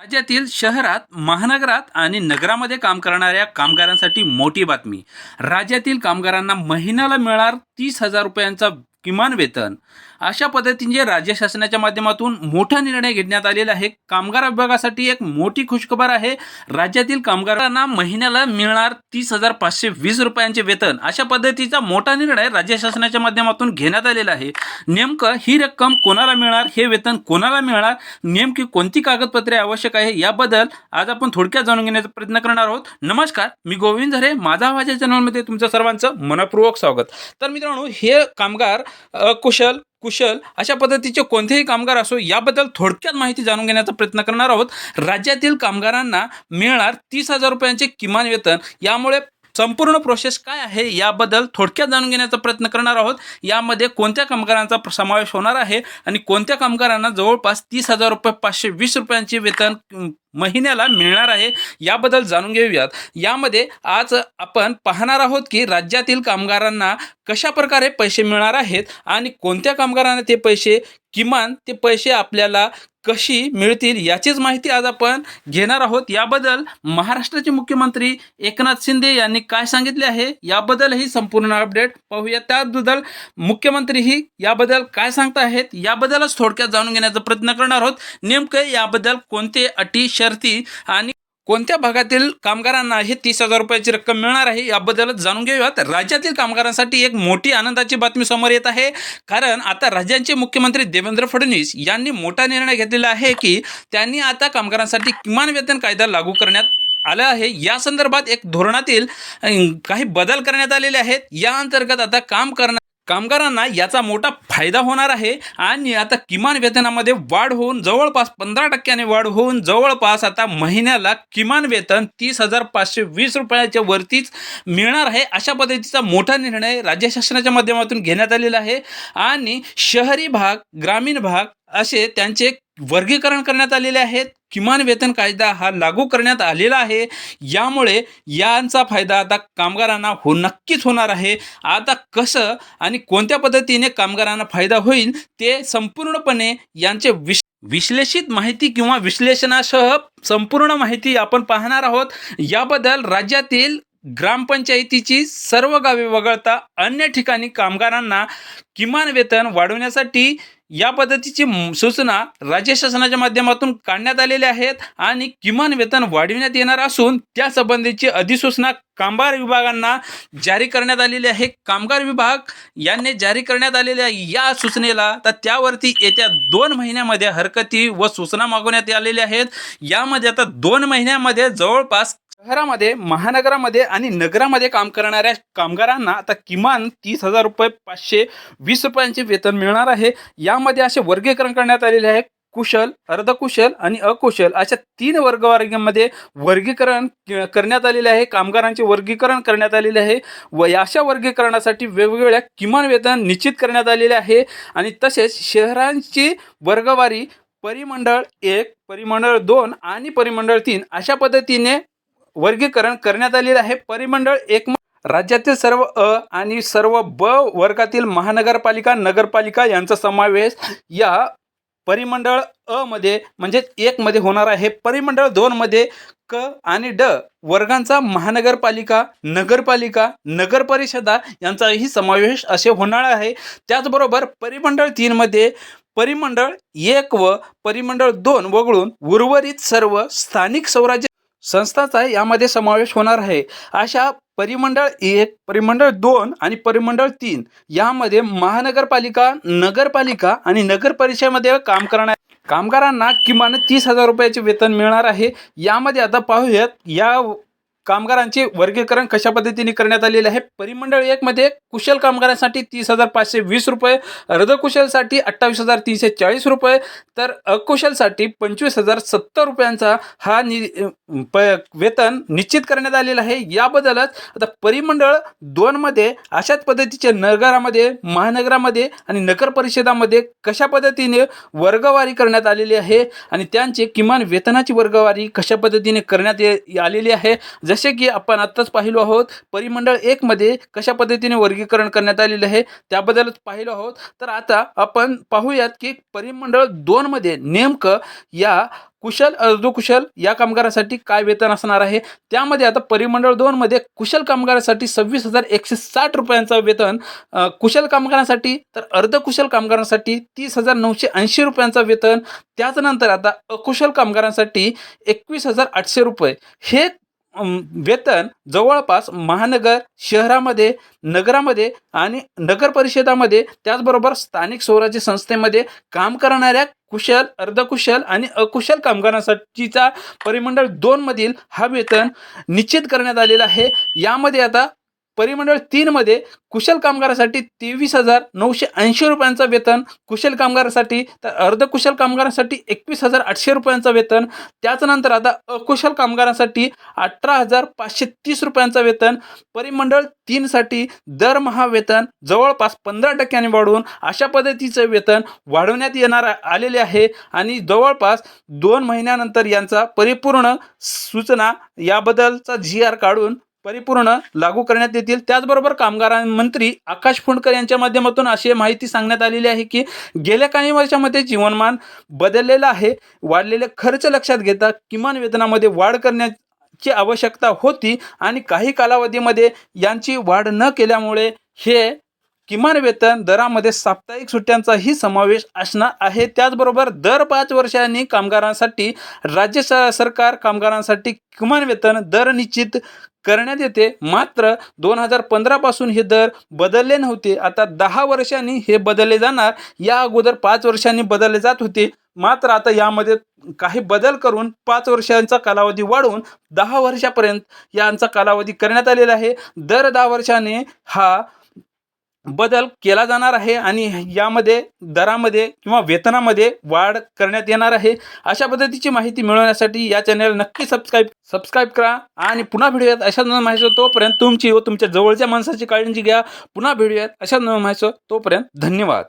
राज्यातील शहरात महानगरात आणि नगरामध्ये काम करणाऱ्या कामगारांसाठी मोठी बातमी. राज्यातील कामगारांना महिन्याला मिळणार तीस हजार रुपयांचा किमान वेतन. अशा पद्धतीने राज्य शासनाच्या माध्यमातून मोठा निर्णय घेण्यात आलेला आहे कामगार विभागासाठी एक मोठी खुशखबर आहे. राज्यातील कामगारांना महिन्याला मिळणार तीस हजार पाचशे वीस रुपयांचे वेतन. अशा पद्धतीचा मोठा निर्णय राज्य शासनाच्या माध्यमातून घेण्यात आलेला आहे. नेमकं ही रक्कम कोणाला मिळणार हे वेतन कोणाला मिळणार नेमकी कोणती कागदपत्रे आवश्यक आहे याबद्दल आज आपण थोडक्यात जाणून घेण्याचा प्रयत्न करणार आहोत. नमस्कार मी गोविंद झरे माझा आवाज या चॅनलमध्ये तुमचं सर्वांचं मनपूर्वक स्वागत. तर मित्रांनो हे कामगार अकुशल कुशल अशा पद्धतीचे कोणतेही कामगार असो याबद्दल थोडक्यात माहिती जाणून घेण्याचा प्रयत्न करणार आहोत. राज्यातील कामगारांना मिळणार तीस हजार रुपयांचे किमान वेतन. यामुळे संपूर्ण प्रोसेस काय आहे याबद्दल थोडक्यात जाणून घेण्याचा प्रयत्न करणार आहोत. यामध्ये कोणत्या कामगारांचा समावेश होणार आहे आणि कोणत्या कामगारांना जवळपास तीस हजार रुपये पाचशे वीस रुपयांचे वेतन महिन्याला मिळणार आहे याबद्दल जाणून घेऊयात. यामध्ये आज आपण पाहणार आहोत की राज्यातील कामगारांना कशा प्रकारे पैसे मिळणार आहेत आणि कोणत्या कामगारांना ते पैसे किमान ते पैसे आपल्याला कशी मिळतील याचीच माहिती आज आपण घेणार आहोत. याबद्दल महाराष्ट्राचे मुख्यमंत्री एकनाथ शिंदे यांनी काय सांगितले आहे याबद्दलही संपूर्ण अपडेट पाहूया. त्याबद्दल मुख्यमंत्रीही याबद्दल काय सांगत आहेत याबद्दलच थोडक्यात जाणून घेण्याचा प्रयत्न करणार आहोत. नेमकं याबद्दल कोणते अटी शर्ती आणि कोणत्या भागातील कामगारांना हे तीस हजार रुपयाची रक्कम मिळणार आहे याबद्दलच जाणून घेऊयात. राज्यातील कामगारांसाठी एक मोठी आनंदाची बातमी समोर येत आहे. कारण आता राज्यांचे मुख्यमंत्री देवेंद्र फडणवीस यांनी मोठा निर्णय घेतलेला आहे की त्यांनी आता कामगारांसाठी किमान वेतन कायदा लागू करण्यात आला आहे. या संदर्भात एक धोरणातील काही बदल करण्यात आलेले आहेत. या अंतर्गत आता काम करणार कामगारांना याचा मोठा फायदा होणार आहे आणि आता किमान वेतनामध्ये वाढ होऊन जवळपास पंधरा टक्क्याने वाढ होऊन जवळपास आता महिन्याला किमान वेतन तीस हजार पाचशे वीस रुपयाच्या वरतीच मिळणार आहे. अशा पद्धतीचा मोठा निर्णय राज्य शासनाच्या माध्यमातून घेण्यात आलेला आहे. आणि शहरी भाग ग्रामीण भाग असे त्यांचे वर्गीकरण करण्यात आलेले आहेत. किमान वेतन कायदा हा लागू करण्यात आलेला आहे. यामुळे यांचा फायदा आता कामगारांना हो नक्कीच होणार आहे. आता कसं आणि कोणत्या पद्धतीने कामगारांना फायदा होईल ते संपूर्णपणे यांचे विश विश्लेषित माहिती किंवा विश्लेषणासह संपूर्ण माहिती आपण पाहणार आहोत. याबद्दल राज्यातील ग्रामपंचायतीची सर्व गावे वगळता अन्य ठिकाणी कामगारांना किमान वेतन वाढवण्यासाठी या पद्धतीची सूचना राज्य शासनाच्या माध्यमातून काढण्यात आलेल्या आहेत आणि किमान वेतन वाढविण्यात येणार असून त्या संबंधीची अधिसूचना कामगार विभागांना जारी करण्यात आलेली आहे. कामगार विभाग यांनी जारी करण्यात आलेल्या या सूचनेला तर त्यावरती येत्या दोन महिन्यामध्ये हरकती व सूचना मागवण्यात आलेल्या आहेत. यामध्ये आता दोन महिन्यामध्ये जवळपास शहरामध्ये महानगरामध्ये आणि नगरामध्ये काम करणाऱ्या कामगारांना आता किमान तीस हजार रुपये पाचशे वीस रुपयांचे वेतन मिळणार आहे. यामध्ये असे वर्गीकरण करण्यात आलेले आहे. कुशल अर्धकुशल आणि अकुशल अशा तीन वर्गवर्गामध्ये वर्गीकरण क- करण्यात आलेले आहे. कामगारांचे वर्गीकरण करण्यात आलेले आहे व या अशा वर्गीकरणासाठी वेगवेगळ्या किमान वेतन निश्चित करण्यात आलेले आहे आणि तसेच शहरांची वर्गवारी परिमंडळ एक परिमंडळ दोन आणि परिमंडळ तीन अशा पद्धतीने वर्गीकरण करण्यात आलेले आहे. परिमंडळ एक राज्यातील सर्व अ आणि सर्व ब वर्गातील महानगरपालिका नगरपालिका यांचा समावेश या परिमंडळ अ मध्ये म्हणजे एक मध्ये होणार आहे. परिमंडळ दोन मध्ये क आणि ड वर्गांचा महानगरपालिका नगरपालिका नगर परिषदा यांचाही समावेश असे होणार आहे. त्याचबरोबर परिमंडळ तीनमध्ये परिमंडळ एक व परिमंडळ दोन वगळून उर्वरित सर्व स्थानिक स्वराज्य संस्थाचा यामध्ये समावेश होणार आहे. अशा परिमंडळ एक परिमंडळ दोन आणि परिमंडळ तीन यामध्ये महानगरपालिका नगरपालिका आणि नगर परिषदेमध्ये काम करणार कामगारांना किमान तीस हजार रुपयाचे वेतन मिळणार आहे. यामध्ये आता पाहूयात या कामगारांचे वर्गीकरण कशा पद्धतीने करण्यात आलेले आहे? परिमंडळ एकमध्ये कुशल कामगारांसाठी तीस हजार पाचशे वीस रुपये अर्धकुशलसाठी अठ्ठावीस हजार तीनशे चाळीस रुपये तर अकुशलसाठी पंचवीस हजार सत्तर रुपयांचा हा नि प वेतन निश्चित करण्यात आलेला आहे. याबद्दलच आता परिमंडळ दोनमध्ये अशाच पद्धतीचे नगरामध्ये महानगरामध्ये आणि नगर परिषदामध्ये कशा पद्धतीने वर्गवारी करण्यात आलेली आहे आणि त्यांचे किमान वेतनाची वर्गवारी कशा पद्धतीने करण्यात ये- आलेली आहे? जसे जसे की आपण आत्ताच पाहिलो आहोत परिमंडळ एकमध्ये कशा पद्धतीने वर्गीकरण करण्यात आलेलं आहे त्याबद्दलच पाहिलो आहोत. तर आता आपण पाहूयात की परिमंडळ दोनमध्ये नेमकं या कुशल अर्धकुशल या कामगारासाठी काय वेतन असणार आहे? त्यामध्ये आता परिमंडळ दोनमध्ये कुशल कामगारासाठी सव्वीस हजार एकशे साठ रुपयांचं वेतन कुशल कामगारांसाठी तर अर्धकुशल कामगारांसाठी तीस हजार नऊशे ऐंशी रुपयांचं वेतन त्याचनंतर आता अकुशल कामगारांसाठी एकवीस हजार आठशे रुपये. हे वेतन जवळपास महानगर शहरामध्ये नगरामध्ये आणि नगर परिषदामध्ये त्याचबरोबर स्थानिक स्वराज्य संस्थेमध्ये काम करणाऱ्या कुशल अर्धकुशल आणि अकुशल कामगारांसाठीचा परिमंडळ दोनमधील हा वेतन निश्चित करण्यात आलेला आहे. यामध्ये आता परिमंडळ तीनमध्ये कुशल कामगारासाठी तेवीस हजार नऊशे ऐंशी रुपयांचं वेतन कुशल कामगारासाठी तर अर्धकुशल कामगारांसाठी एकवीस हजार आठशे रुपयांचं वेतन त्याचनंतर आता अकुशल कामगारांसाठी अठरा हजार पाचशे तीस रुपयांचं वेतन परिमंडळ तीनसाठी दरमहा वेतन जवळपास पंधरा टक्क्यांनी वाढवून अशा पद्धतीचं वेतन वाढवण्यात येणार आलेले आहे आणि जवळपास दोन महिन्यानंतर यांचा परिपूर्ण सूचना याबद्दलचा जी आर काढून परिपूर्ण लागू करण्यात येतील. त्याचबरोबर कामगार मंत्री आकाश फुंडकर यांच्या माध्यमातून अशी माहिती सांगण्यात आलेली आहे की गेल्या काही वर्षामध्ये जीवनमान बदललेलं आहे. वाढलेले खर्च लक्षात घेता किमान वेतनामध्ये वाढ करण्याची आवश्यकता होती आणि काही कालावधीमध्ये यांची वाढ न केल्यामुळे हे किमान वेतन दरामध्ये साप्ताहिक सुट्ट्यांचाही समावेश असणार आहे. त्याचबरोबर दर पाच वर्षांनी कामगारांसाठी राज्य स- सरकार कामगारांसाठी किमान वेतन दर निश्चित करण्यात येते. मात्र दोन हजार पंधरापासून हे दर बदलले नव्हते. आता दहा वर्षांनी हे बदलले जाणार. या अगोदर पाच वर्षांनी बदलले जात होते. मात्र आता यामध्ये काही बदल करून पाच वर्षांचा कालावधी वाढवून दहा वर्षापर्यंत यांचा कालावधी करण्यात आलेला आहे. दर दहा वर्षाने हा बदल केला जाणार आहे आणि यामध्ये दरामध्ये किंवा वेतनामध्ये वाढ करण्यात येणार आहे. अशा पद्धतीची माहिती मिळवण्यासाठी या चॅनल नक्की सबस्क्राईब सबस्क्राईब करा आणि पुन्हा भेटूयात अशा नवीन माहिती तोपर्यंत तुमची व तुमच्या जवळच्या माणसाची काळजी घ्या. पुन्हा भेटूयात अशा नवीन माहिती तोपर्यंत धन्यवाद.